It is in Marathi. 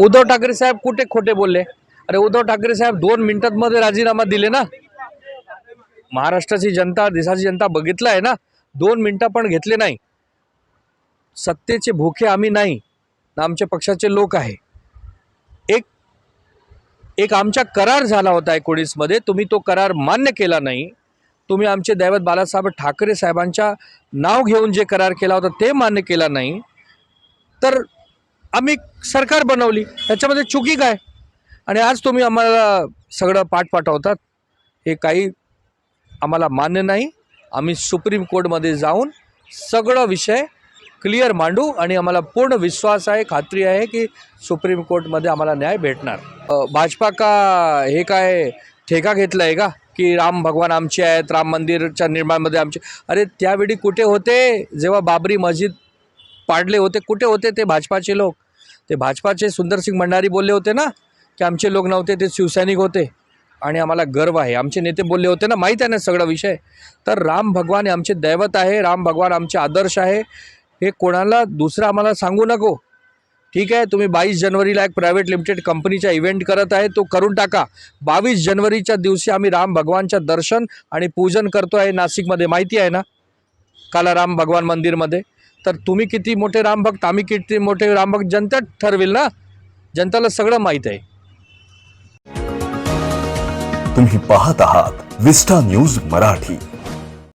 उद्धव ठाकरे साहेब कुठे खोटे बोलले? अरे उद्धव ठाकरे साहेब दोन मिनिटांमध्ये राजीनामा दिले ना. महाराष्ट्राची जनता देशाची जनता बघितलं आहे ना दोन मिनटं पण घेतले नाही. सत्तेचे भोके आम्ही नाही ना आमच्या पक्षाचे लोक आहे. एक एक आमचा करार झाला होता एकोणीसमध्ये तुम्ही तो करार मान्य केला नाही. तुम्ही आमचे दैवत बाळासाहेब ठाकरे साहेबांच्या नाव घेऊन जे करार केला होता ते मान्य केला नाही. तर आम्ही सरकार बनवली. त्याच्यामध्ये चुकी काय? आणि आज तुम्ही आम्हाला सगळं पाठ पाठवतात. हे काही आम्हाला मान्य नाही. आम्ही सुप्रीम कोर्टमध्ये जाऊन सगळं विषय क्लिअर मांडू आणि आम्हाला पूर्ण विश्वास आहे खात्री आहे की सुप्रीम कोर्टमध्ये आम्हाला न्याय भेटणार. भाजपा का हे काय ठेका घेतला आहे का? की राम भगवान आमचे आहेत राम मंदिरच्या निर्माणमध्ये आमचे अरे त्यावेळी कुठे होते? जेव्हा बाबरी मस्जिद पाडले होते. कुठे होते ते भाजपाचे लोक? ते भाजपाचे सुंदरसिंग भंडारी बोलले होते ना की आमचे लोक नव्हते ते शिवसैनिक होते. आणि आम्हाला गर्व आहे. आमचे नेते बोलले होते ना माहीत आहे ना सगळा विषय? तर राम भगवान हे आमचे दैवत आहे. राम भगवान आमचे आदर्श आहे. हे कोणाला? दुसरं आम्हाला सांगू नको. ठीक आहे तुम्ही बावीस जानेवारीला एक प्रायव्हेट लिमिटेड कंपनीचा इव्हेंट करत आहे तो करून टाका. बावीस जानेवारीच्या दिवशी आम्ही राम भगवानचं दर्शन आणि पूजन करतो आहे नाशिकमध्ये माहिती आहे ना? काला राम भगवान मंदिरमध्ये. तर तुम्ही किती मोठे रामभक्त आम्ही किती मोठे रामभक्त जनता ठरवेल ना? जनताला सगळं माहीत आहे. तुम्ही पाहत आहात विस्टा न्यूज मराठी.